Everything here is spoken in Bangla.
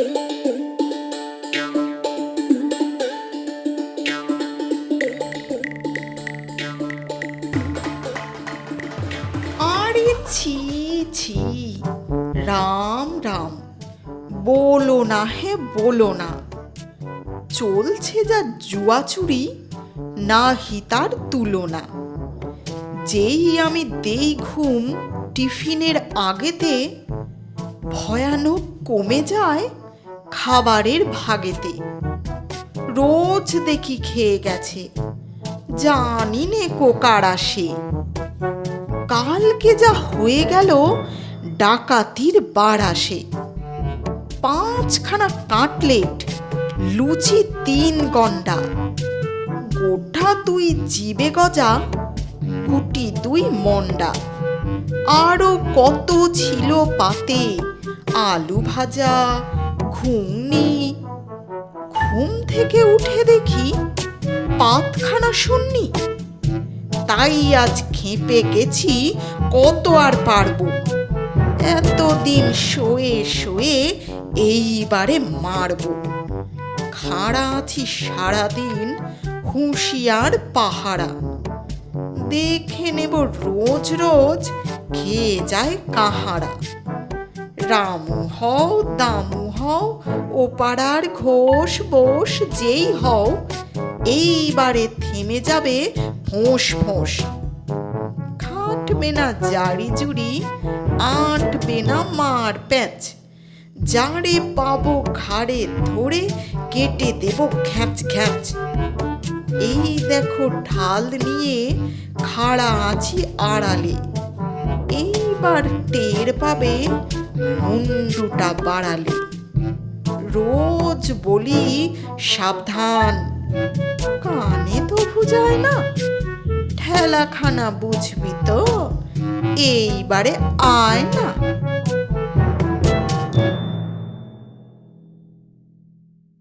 আরে ছি ছি। রাম রাম। বলো না হে, বলো না। চলছে যা জুয়া চুরি না হিতার তুলনা। যেই আমি দেই ঘুম টিফিনের আগেতে, ভয়ানক কমে যায় খাবারের ভাগেতে। রোজ দেখি খেয়ে গেছে। জানি নে কোকার আসে কালকে যা হয়ে গেল, ডাকাতির বার আসে পাঁচখানা কাটলেট, লুচি তিন গন্ডা। গোটা দুই জিবে গজা গুটি দুই মন্ডা। আরও কত ছিল পাতে? আলু ভাজা ঘুগনি ঘুম থেকে উঠে দেখি পাতখানা শুননি তাই আজ খেপে গেছি, কত আর পারব? এতদিন শোয়ে শোয়ে এইবারে মারবো। খাড়া আছি সারাদিন হুঁশিয়ার পাহারা। দেখে নেব রোজ রোজ খেয়ে যায় কাহারা। রামু হও, দামু হও ও পাড়ার ঘোষ বোস যেই হও, এইবারে থেমে যাবে ফোঁস ফোঁস। খাটবে না জারি জুড়ি, আঁটবে না মার প্যাঁচ। যারে পাবো ঘাড়ে ধরে, কেটে দেব খ্যাঁচ ঘ্যাচ এই দেখো ঢাল নিয়ে খাড়া আছি আড়ালে। এইবার টের পাবে মুন্ডুটা বাড়ালে। রোজ বলি, সাবধান, কানে তো বুঝায় না। ঠেলাখানা বুঝবি তো, এইবারে আয় না।